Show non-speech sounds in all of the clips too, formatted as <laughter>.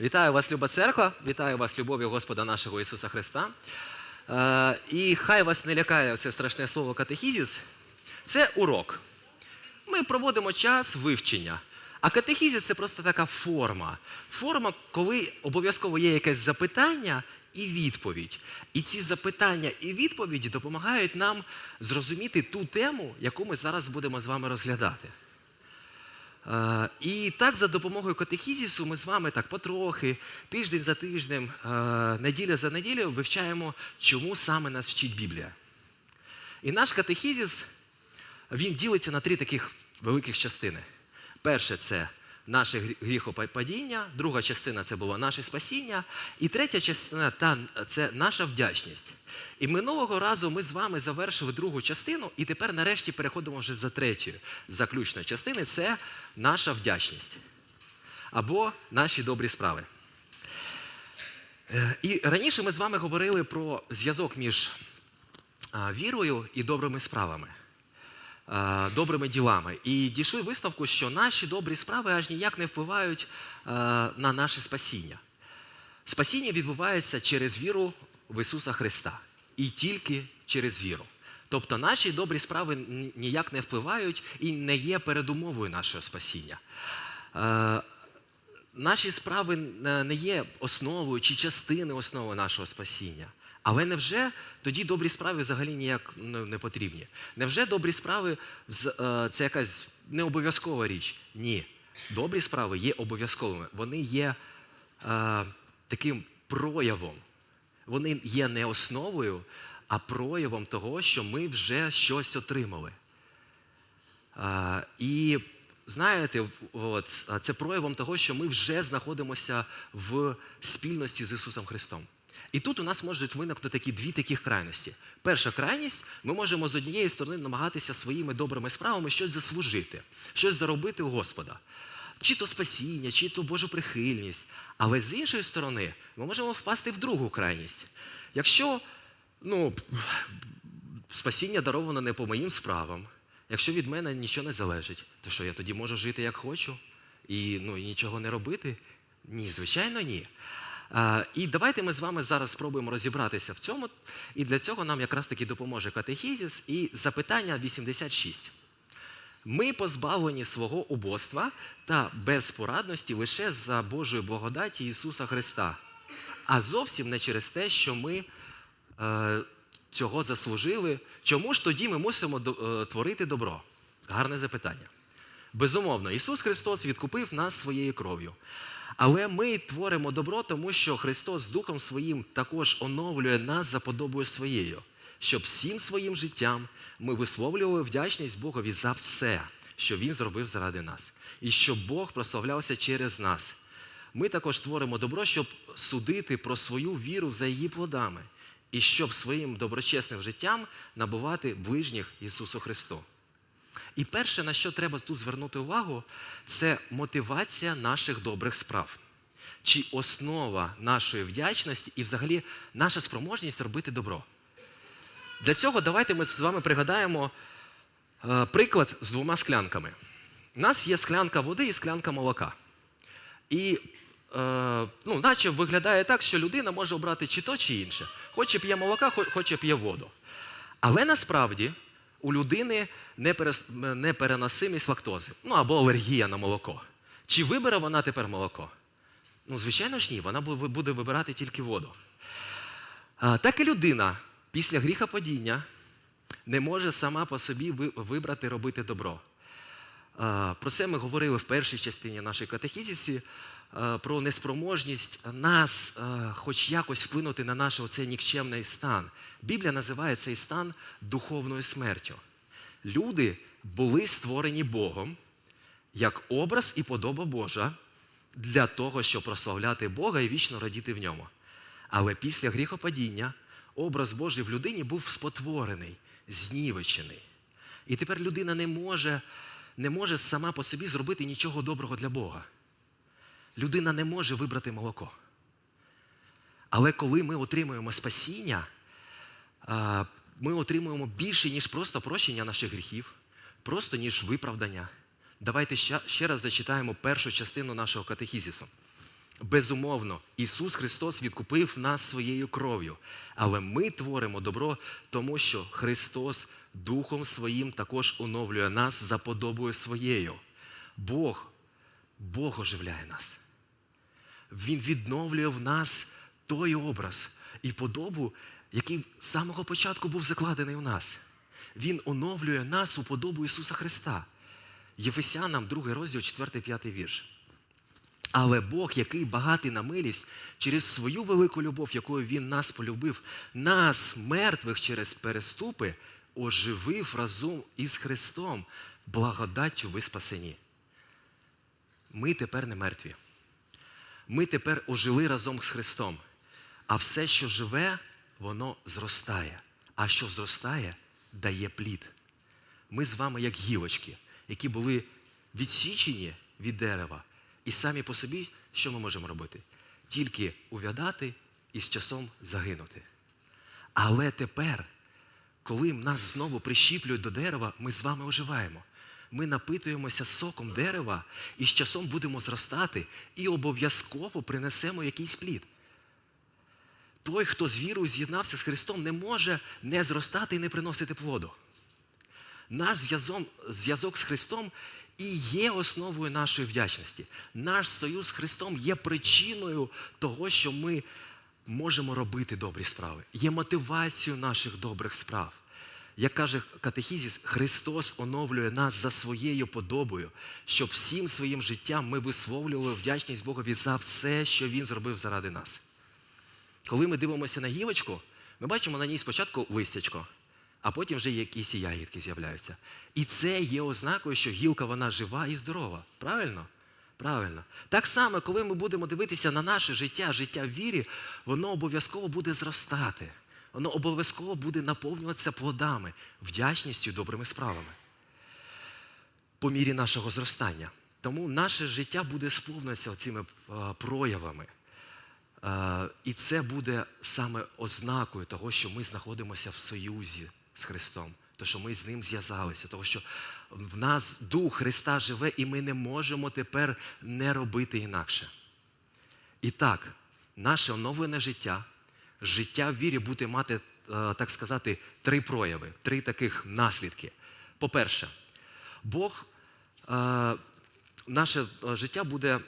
Вітаю вас, люба церква, вітаю вас, любов'ю Господа нашого Ісуса Христа. Е, і хай вас не лякає це страшне слово катехізіс. Це урок. Ми проводимо час вивчення. А катехізіс це просто така форма. Форма, коли обов'язково є якесь запитання і відповідь. І ці запитання і відповіді допомагають нам зрозуміти ту тему, яку ми зараз будемо з вами розглядати. І так, за допомогою катехізісу, ми з вами так потрохи, тиждень за тижнем, неділя за неділею вивчаємо, чому саме нас вчить Біблія. І наш катехізіс, він ділиться на три таких великих частини. Перше це наше гріхопадіння, друга частина це було наше спасіння, і третя частина це наша вдячність. І минулого разу ми з вами завершили другу частину, і тепер нарешті переходимо вже за третьою заключної частини це наша вдячність або наші добрі справи. Е, І раніше ми з вами говорили про зв'язок між вірою і добрими справами, добрими ділами. І дійшли висновку, що наші добрі справи аж ніяк не впливають на наше спасіння. Спасіння відбувається через віру в Ісуса Христа і тільки через віру. Тобто наші добрі справи ніяк не впливають і не є передумовою нашого спасіння. Е, Наші справи е, не є основою чи частиною основи нашого спасіння. Але невже тоді добрі справи взагалі ніяк ну, не потрібні? Невже добрі справи е, це якась необов'язкова річ? Ні. Добрі справи є обов'язковими. Вони є е, таким проявом. Вони є не основою, а проявом того, що ми вже щось отримали. А, і знаєте, от, це проявом того, що ми вже знаходимося в спільності з Ісусом Христом. І тут у нас можуть виникнути такі дві таких крайності. Перша крайність, ми можемо з однієї сторони намагатися своїми добрими справами щось заслужити, щось заробити у Господа. Чи то спасіння, чи то Божу прихильність. Але з іншої сторони, ми можемо впасти в другу крайність. Якщо ну, спасіння даровано не по моїм справам. Якщо від мене нічого не залежить, то що я тоді можу жити як хочу і, ну, і нічого не робити? Ні, звичайно, ні. І давайте ми з вами зараз спробуємо розібратися в цьому. І для цього нам якраз таки допоможе катехізіс і запитання 86. Ми позбавлені свого убоства та безпорадності лише за Божою благодаті Ісуса Христа, а зовсім не через те, що ми е, цього заслужили. Чому ж тоді ми мусимо е, творити добро? Гарне запитання. Безумовно, Ісус Христос відкупив нас своєю кров'ю. Але ми творимо добро, тому що Христос Духом Своїм також оновлює нас за подобою своєю, щоб всім своїм життям ми висловлювали вдячність Богові за все, що Він зробив заради нас, і щоб Бог прославлявся через нас. Ми також творимо добро, щоб судити про свою віру за її плодами, і щоб своїм доброчесним життям набувати ближніх Ісусу Христу. І перше, на що треба тут звернути увагу, це мотивація наших добрих справ. Чи основа нашої вдячності і взагалі наша спроможність робити добро. Для цього давайте ми з вами пригадаємо е, приклад з двома склянками. У нас є склянка води і склянка молока. І е, ну, наче виглядає так, що людина може обрати чи то, чи інше. Хоче п'є молока, хоче п'є воду. Але насправді у людини непереносимість лактози, ну або алергія на молоко. Чи вибере вона тепер молоко? Ну, звичайно ж ні, вона буде вибирати тільки воду. Так і людина після гріхопадіння не може сама по собі вибрати робити добро. Про це ми говорили в першій частині нашої катехізісі, про неспроможність нас хоч якось вплинути на наш оцей нікчемний стан. Біблія називає цей стан духовною смертю. Люди були створені Богом як образ і подоба Божа для того, щоб прославляти Бога і вічно радіти в ньому. Але після гріхопадіння образ Божий в людині був спотворений, знівечений. І тепер людина не може, не може сама по собі зробити нічого доброго для Бога. Людина не може вибрати молоко. Але коли ми отримуємо спасіння, ми отримуємо більше, ніж просто прощення наших гріхів, просто ніж виправдання. Давайте ще, раз зачитаємо першу частину нашого катехізісу. Безумовно, Ісус Христос відкупив нас своєю кров'ю, але ми творимо добро, тому що Христос Духом Своїм також оновлює нас за подобою своєю. Бог, Бог оживляє нас. Він відновлює в нас той образ і подобу, який з самого початку був закладений в нас. Він оновлює нас у подобу Ісуса Христа. Єфесянам, 2 розділ, 4-5 вірш. Але Бог, який багатий на милість, через свою велику любов, якою Він нас полюбив, нас, мертвих через переступи, оживив разом із Христом, благодаттю ви спасені. Ми тепер не мертві. Ми тепер ожили разом з Христом. А все, що живе, воно зростає. А що зростає, дає плід. Ми з вами як гілочки, які були відсічені від дерева. І самі по собі, що ми можемо робити? Тільки увядати і з часом загинути. Але тепер, коли нас знову прищіплюють до дерева, ми з вами оживаємо. Ми напитуємося соком дерева і з часом будемо зростати і обов'язково принесемо якийсь плід. Той, хто з вірою з'єднався з Христом, не може не зростати і не приносити плоду. Наш зв'язок, з Христом і є основою нашої вдячності. Наш союз з Христом є причиною того, що ми можемо робити добрі справи, є мотивацією наших добрих справ. Як каже Катехізіс, Христос оновлює нас за своєю подобою, щоб всім своїм життям ми висловлювали вдячність Богові за все, що Він зробив заради нас. Коли ми дивимося на гілочку, ми бачимо на ній спочатку листячко, а потім вже якісь ягідки з'являються. І це є ознакою, що гілка вона жива і здорова. Правильно? Правильно. Так само, коли ми будемо дивитися на наше життя, життя в вірі, воно обов'язково буде зростати. Воно обов'язково буде наповнюватися плодами, вдячністю, добрими справами. По мірі нашого зростання. Тому наше життя буде сповнитися цими е, проявами. Е, і це буде саме ознакою того, що ми знаходимося в союзі з Христом, то що ми з ним зв'язалися, того, що в нас Дух Христа живе, і ми не можемо тепер не робити інакше. І так, наше оновлене життя, життя в вірі буде мати, е, так сказати, три прояви, три таких наслідки. По-перше, Бог. е, Наше е, життя буде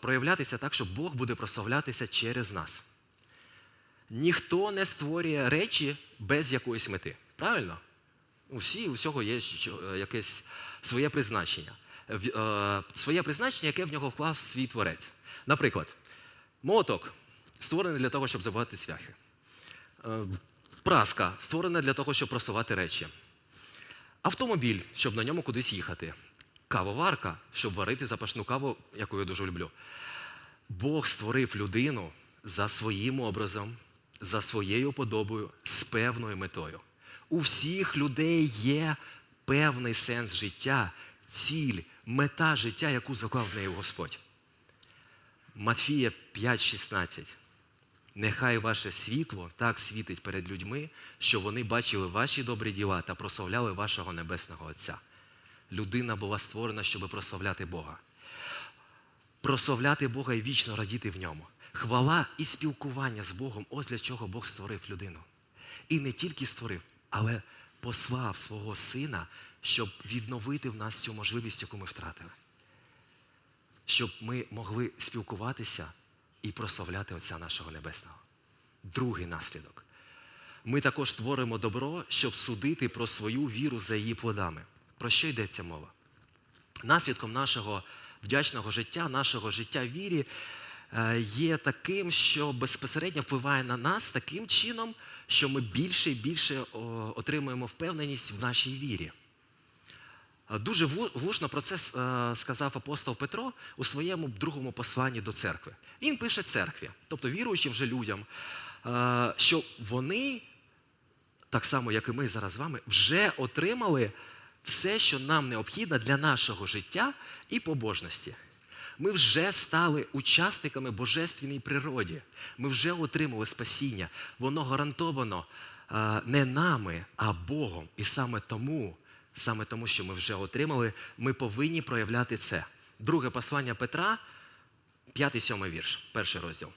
проявлятися так, що Бог буде прославлятися через нас. Ніхто не створює речі без якоїсь мети. Правильно? Усі, у всього є якесь своє призначення. Своє призначення, яке в нього вклав свій творець. Наприклад, молоток створений для того, щоб забивати цвяхи. Е, Праска створена для того, щоб просувати речі. Автомобіль, щоб на ньому кудись їхати. Кавоварка, щоб варити запашну каву, яку я дуже люблю. Бог створив людину за своїм образом, за своєю подобою, з певною метою. У всіх людей є певний сенс життя, ціль, мета життя, яку заклав в неї Господь. Матфія 5,16. Нехай ваше світло так світить перед людьми, що вони бачили ваші добрі діла та прославляли вашого Небесного Отця. Людина була створена, щоб прославляти Бога. Прославляти Бога і вічно радіти в ньому. Хвала і спілкування з Богом ось для чого Бог створив людину. І не тільки створив, але послав свого сина, щоб відновити в нас цю можливість, яку ми втратили. Щоб ми могли спілкуватися і прославляти Отця нашого Небесного. Другий наслідок. Ми також творимо добро, щоб судити про свою віру за її плодами. Про що йдеться мова? Наслідком нашого вдячного життя, нашого життя вірі е, є таким, що безпосередньо впливає на нас таким чином, що ми більше і більше отримуємо впевненість в нашій вірі. Е, Дуже влучно про це е, сказав апостол Петро у своєму другому посланні до церкви. Він пише церкві, тобто віруючим вже людям, е, що вони, так само як і ми зараз з вами, вже отримали все, що нам необхідно для нашого життя і побожності. Ми вже стали учасниками божественній природі. Ми вже отримали спасіння. Воно гарантовано не нами, а Богом. І саме тому, саме тому, що ми вже отримали, ми повинні проявляти це. Друге послання Петра, П'ятий сьомий вірш, перший розділ.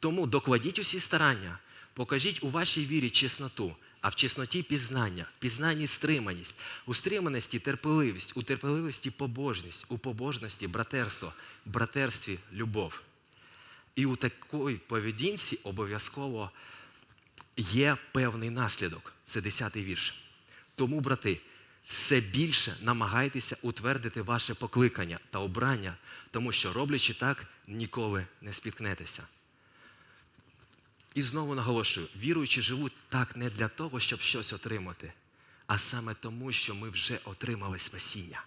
Тому докладіть усі старання, покажіть у вашій вірі чесноту, а в чесноті пізнання, в пізнанні стриманість, у стриманості терпеливість, у терпеливості побожність, у побожності братерство, в братерстві любов. І у такій поведінці обов'язково є певний наслідок. Це 10-й вірш. Тому, брати, все більше намагайтеся утвердити ваше покликання та обрання, тому що, роблячи так, ніколи не спіткнетеся. І знову наголошую: віруючі живуть так не для того, щоб щось отримати, а саме тому, що ми вже отримали спасіння.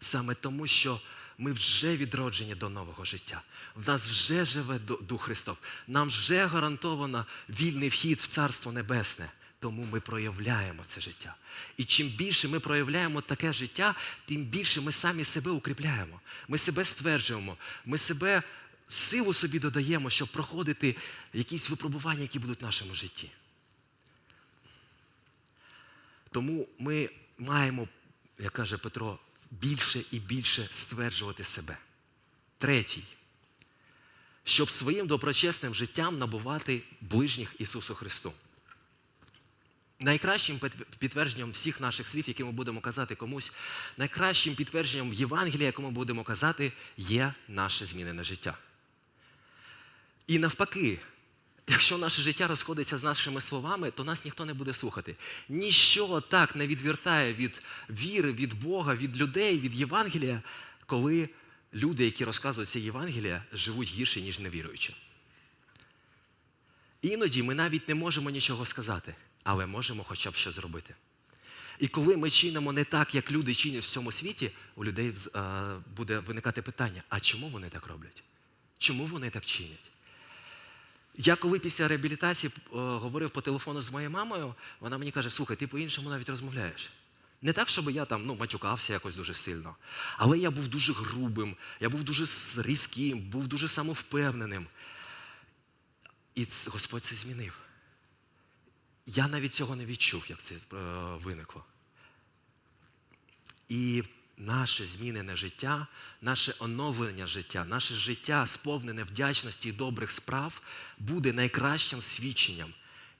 Саме тому, що ми вже відроджені до нового життя. В нас вже живе Дух Христов. Нам вже гарантовано вільний вхід в Царство Небесне. Тому ми проявляємо це життя. І чим більше ми проявляємо таке життя, тим більше ми самі себе укріпляємо. Ми себе стверджуємо, ми себе силу собі додаємо, щоб проходити якісь випробування, які будуть в нашому житті. Тому ми маємо, як каже Петро, більше і більше стверджувати себе. Третій. Щоб своїм доброчесним життям набувати ближніх Ісусу Христу. Найкращим підтвердженням всіх наших слів, які ми будемо казати комусь, найкращим підтвердженням Євангелія, яке ми будемо казати, є наше змінене життя. І навпаки, якщо наше життя розходиться з нашими словами, то нас ніхто не буде слухати. Ніщо так не відвертає від віри, від Бога, від людей, від Євангелія, коли люди, які розказують це Євангелія, живуть гірше, ніж невіруючі. Іноді ми навіть не можемо нічого сказати, але можемо хоча б що зробити. І коли ми чинимо не так, як люди чинять в цьому світі, у людей е, буде виникати питання: а чому вони так роблять? Чому вони так чинять? Я коли після реабілітації е, говорив по телефону з моєю мамою, вона мені каже: слухай, ти по-іншому навіть розмовляєш. Не так, щоб я там ну, матюкався якось дуже сильно, але я був дуже грубим, я був дуже різким, був дуже самовпевненим. І Господь це змінив. Я навіть цього не відчув, як це е, виникло. І наше змінене життя, наше оновлення життя, наше життя, сповнене вдячності і добрих справ, буде найкращим свідченням.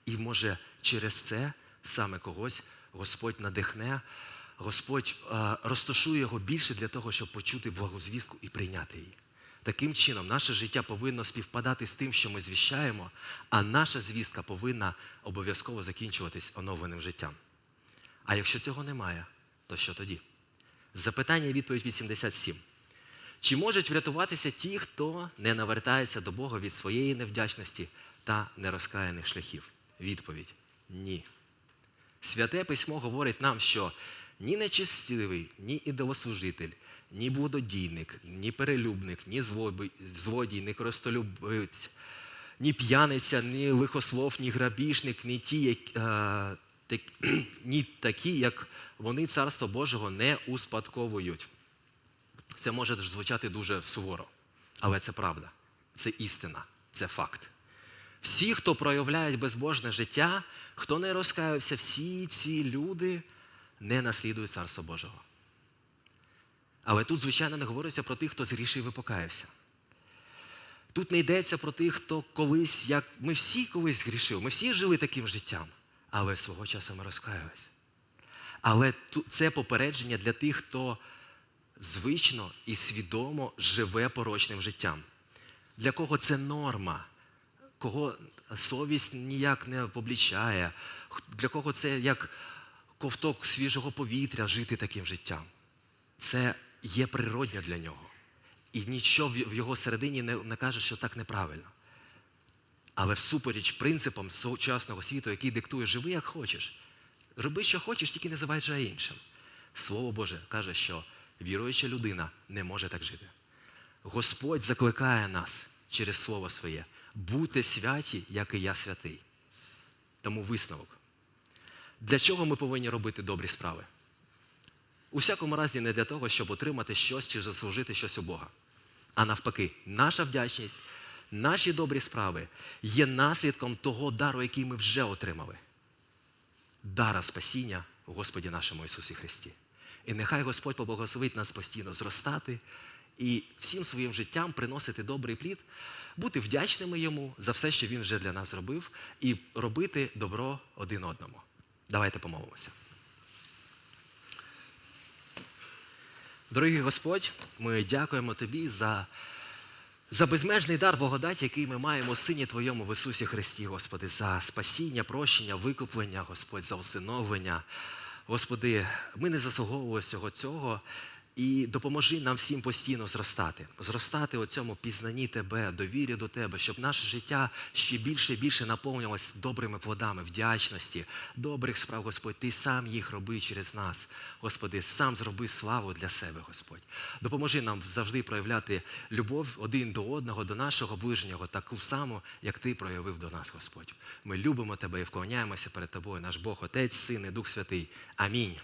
І може через це саме когось Господь надихне, Господь е, розташує його більше для того, щоб почути благозвістку і прийняти її. Таким чином, наше життя повинно співпадати з тим, що ми звіщаємо, а наша звістка повинна обов'язково закінчуватись оновленим життям. А якщо цього немає, то що тоді? Запитання і відповідь 87. Чи можуть врятуватися ті, хто не навертається до Бога від своєї невдячності та нерозкаяних шляхів? Відповідь ні. Святе письмо говорить нам, що ні нечестивий, ні ідолослужитель, ні блудодійник, ні перелюбник, ні злодій, ні користолюбець, ні п'яниця, ні лихослов, ні грабіжник, ні ті, як, е, так, <clears throat> ні такі, як вони Царство Божого не успадковують. Це може звучати дуже суворо, але це правда, це істина, це факт. Всі, хто проявляють безбожне життя, хто не розкаювався, всі ці люди не наслідують Царство Божого. Але тут, звичайно, не говориться про тих, хто згрішив і покаявся. Тут не йдеться про тих, хто колись, як ми всі колись грішили, ми всі жили таким життям, але свого часу ми розкаялися. Але це попередження для тих, хто звично і свідомо живе порочним життям. Для кого це норма, кого совість ніяк не облічає, для кого це як ковток свіжого повітря жити таким життям. Це є природньо для нього. І нічого в його середині не, не каже, що так неправильно. Але всупереч принципам сучасного світу, який диктує живи, як хочеш. Роби, що хочеш, тільки не заваджай іншим. Слово Боже каже, що віруюча людина не може так жити. Господь закликає нас через Слово Своє. Будьте святі, як і я святий. Тому висновок. Для чого ми повинні робити добрі справи? У всякому разі, не для того, щоб отримати щось чи заслужити щось у Бога. А навпаки, наша вдячність, наші добрі справи є наслідком того дару, який ми вже отримали. Дара спасіння в Господі нашому Ісусі Христі. І нехай Господь поблагословить нас постійно зростати і всім своїм життям приносити добрий плід, бути вдячними йому за все, що він вже для нас зробив, і робити добро один одному. Давайте помолимося. Дорогий Господь, ми дякуємо Тобі за, за безмежний дар благодаті, який ми маємо Сині Твоєму в Ісусі Христі, Господи, за спасіння, прощення, викуплення, Господь, за усиновлення. Господи, ми не заслуговуємо всього цього. І допоможи нам всім постійно зростати, зростати у цьому пізнанні Тебе, довірі до Тебе, щоб наше життя ще більше і більше наповнювалося добрими плодами, вдячності, добрих справ, Господь. Ти сам їх роби через нас. Господи, сам зроби славу для себе, Господь. Допоможи нам завжди проявляти любов один до одного, до нашого ближнього, таку саму, як Ти проявив до нас, Господь. Ми любимо Тебе і вклоняємося перед Тобою, наш Бог, Отець, Син і Дух Святий. Амінь.